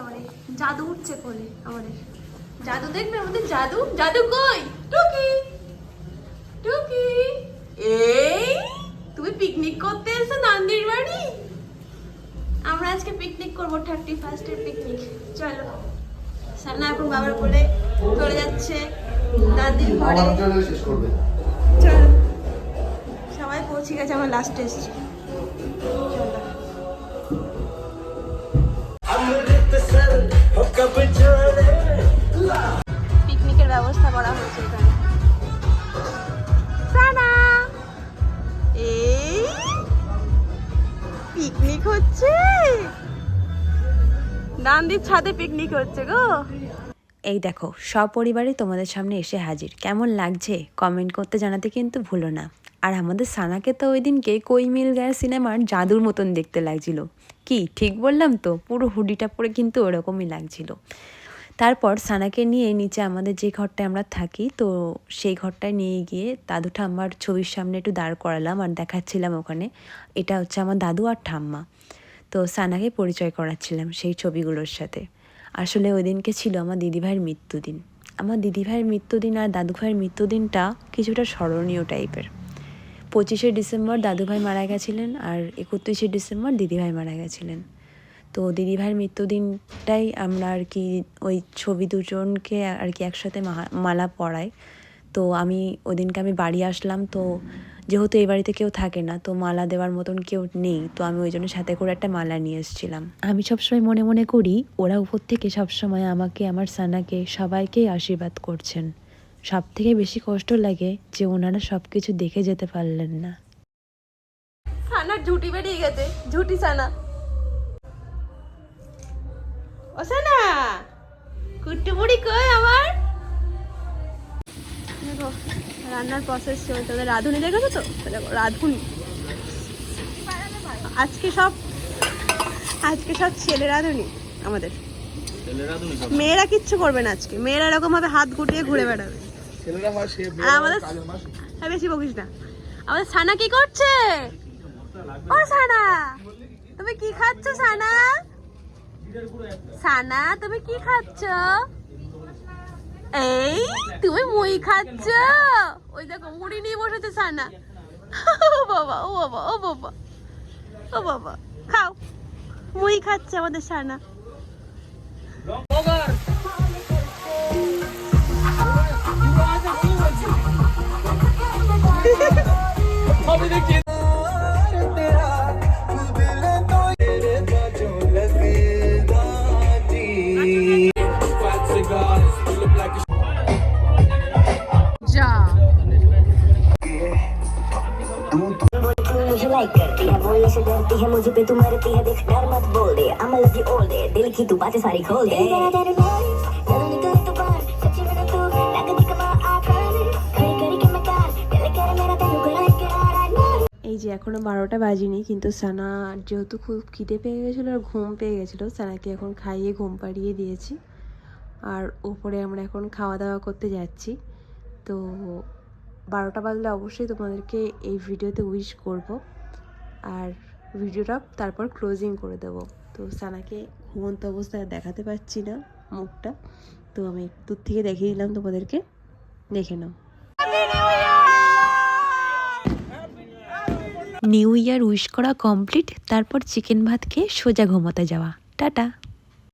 বাবারে জাদু উঠছে কোলে আমাদের। জাদু দেখবে আমাদের? জাদু? জাদু কই? টুকি। টুকি। এই তুমি পিকনিক করতে এসে নান্দির বাড়ি? আমরা আজকে পিকনিক করব থার্টি ফার্স্টের পিকনিক চলো। সানা এখন বাবার কোলে চলে যাচ্ছে নান্দির ঘরে। চলো। সবাই পৌঁছে গেছে আমার লাস্ট এসছে চলো পিকনিক হচ্ছে? নান্দির ছাদে পিকনিক হচ্ছে গো। এই দেখো, সপরিবারে তোমাদের সামনে এসে হাজির। কেমন লাগছে? কমেন্ট করতে জানাতে কিন্তু ভুলো না। আর আমাদের সানাকে তো ওই দিনকে কই মিল গায়ের সিনেমার জাদুর মতন দেখতে লাগছিল। কি, ঠিক বললাম তো? পুরো হুডিটা পরে কিন্তু ওরকমই লাগছিল। তারপর সানাকে নিয়ে নিচে আমাদের যে ঘরটায় আমরা থাকি, তো সেই ঘরটায় নিয়ে গিয়ে দাদু ঠাম্মার ছবির সামনে একটু দাঁড় করালাম আর দেখাচ্ছিলাম ওখানে। এটা হচ্ছে আমার দাদু আর ঠাম্মা। তো সানাকে পরিচয় করাচ্ছিলাম সেই ছবিগুলোর সাথে। আসলে ওই দিনকে ছিল আমার দিদিভাইয়ের মৃত্যুদিন। আমার দিদিভাইয়ের মৃত্যুদিন আর দাদুভাইয়ের মৃত্যুদিনটা কিছুটা স্মরণীয় টাইপের। পঁচিশে ডিসেম্বর দাদুভাই মারা গেছিলেন আর একত্রিশে ডিসেম্বর দিদিভাই মারা গেছিলেন। তো দিদিভাইয়ের মৃত্যুদিনটাই আমরা আর কি ওই ছবি দুজনকে আর কি একসাথে মা- মালা পরাই। তো আমি ওই দিনকে আমি বাড়ি আসলাম তো যেহেতু এই বাড়িতে কেউ থাকে না তো মালা দেওয়ার মতন কেউ নেই তো আমি ওই জন্য সাথে করে একটা মালা নিয়ে এসেছিলাম। আমি সবসময় মনে মনে করি ওরা উপর থেকে সবসময় আমাকে আমার সানাকে সবাইকেই আশীর্বাদ করছেন। সব থেকে বেশি কষ্ট লাগে যে ওনারা সব কিছু দেখে যেতে পারলেন না। সানার ঝুটি বেরিয়ে গেছে ঝুটি সানা। ও সানা কুট্টু বুড়ি কই আমার দেখো রান্নার প্রসেস চলছে। ওদের রাঁধুনি দেখেছ তো? দেখো রাঁধুনি। আজকে সব আজকে সব ছেলে রাঁধুনি আমাদের। মেয়েরা কিচ্ছু করবে না আজকে। মেয়েরা এরকম ভাবে হাত গুটিয়ে ঘুরে বেড়াবে। আমাদের বেশি বকিস না। আমাদের সানা কি করছে? ও সানা তুমি কি খাচ্ছ সানা? সানা, তুমি কি খাচ্ছ? এই, তুমি মুই খাচ্ছ? ওই দেখো, মুড়ি নিয়ে বসেছে সানা। ও বাবা ও বাবা ও বাবা ও বাবা। খাও মুই খাচ্ছে আমাদের সানা। तेरा लाइक करती है बोलने से डरती है मुझे पे तू मरती है देख डर मत बोल दे I'm love you all day दिल की तू बातें सारी खोल दे এই যে এখনো বারোটা বাজিনি কিন্তু সানা যেহেতু খুব খিদে পেয়ে গেছিলো আর ঘুম পেয়ে গেছিলো সানাকে এখন খাইয়ে ঘুম পাড়িয়ে দিয়েছি আর উপরে আমরা এখন খাওয়া দাওয়া করতে যাচ্ছি তো বারোটা বাজলে অবশ্যই তোমাদেরকে এই ভিডিওতে উইশ করব আর ভিডিওটা তারপর ক্লোজিং করে দেব। তো সানাকে ঘুমন্ত অবস্থায় দেখাতে পারছি না মুখটা। তো আমি দূর থেকে দেখিয়ে দিলাম তোমাদেরকে। দেখে নাও। নিউ ইয়ার উইশ করা কমপ্লিট তারপর চিকেন ভাত খেয়ে সোজা ঘুমোতে যাওয়া। টাটা।